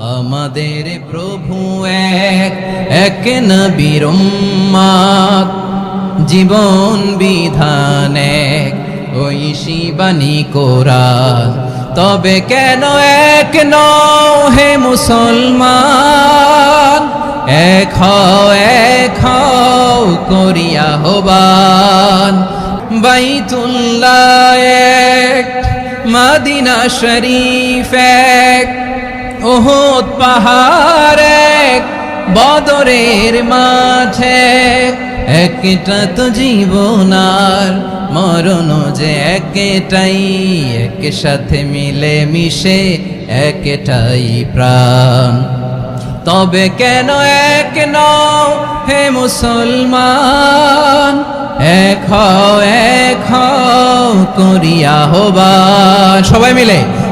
আমাদের প্রভু এক এক নবীর জীবন বিধান এক, ওই শিবানী কোরআন। তবে কেন এক নও হে মুসলমান? এক এক করিয়া হবান বাইতুল্লাহ এক, মাদিনা শরীফ এক পাহাড় এক বদরের মাঝে। একটা তো জীবনার মরণ যে একটাই এক সাথে মিলে মিশে একটাই প্রাণ। তবে কেন এক নও হে মুসলমান? এক হও এক হও করিয়া হবান সবাই মিলে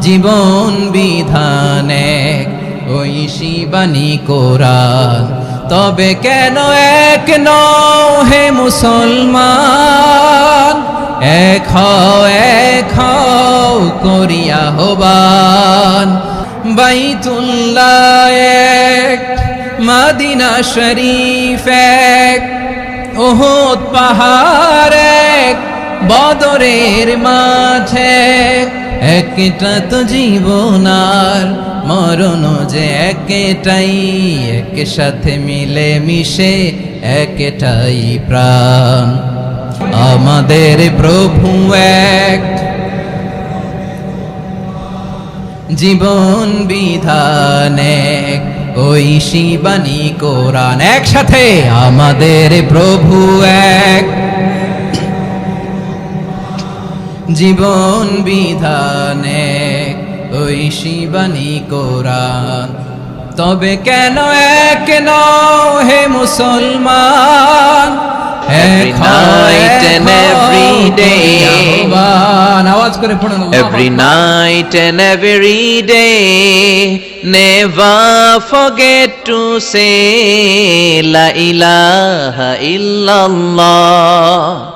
জীবন বিধান ওই শিবানী কোরআন তবে কেন এক নও হে মুসলমান? এক হও এক হও করিয়া হবান বাইতুল্লাহ এক, মাদিনা শরীফ এক, ওহদ পাহাড় এক বদরের মাঝে, একটা তো জীবনার মরণ যে একটাই এক সাথে মিলে মিশে একটাই প্রাণ। আমাদের প্রভু এক জীবন বিধান এক, ওই শিবানী কোরআন। একসাথে আমাদের প্রভু এক। জীবন বিধানে ওই শিবানী কোরআন তবে কেন এক নও হে মুসলমান Every night and every day. আওয়াজ করে পড়ুন Every night and every day, never forget to say La ilaha illallah.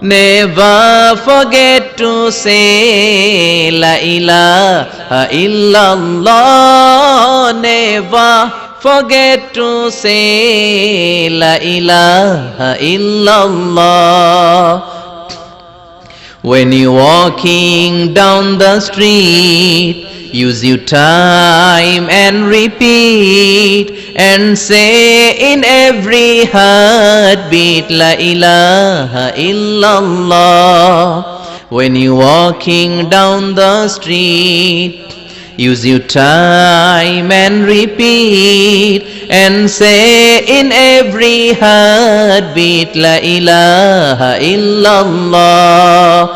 Never forget to say La ilaha illallah. Never forget to say La ilaha illallah. When you're walking down the street, use your time and repeat and say in every heartbeat, La ilaha illallah. When you're walking down the street, use your time and repeat and say in every heartbeat, La ilaha illallah.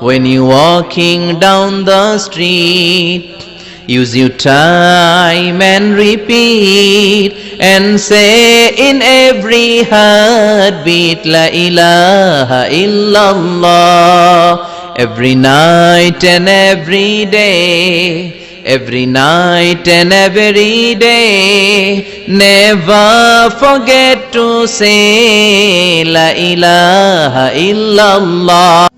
When you're walking down the street, use your time and repeat and say in every heartbeat, La ilaha illallah. Every night and every day, every night and every day. Never forget to say La ilaha illallah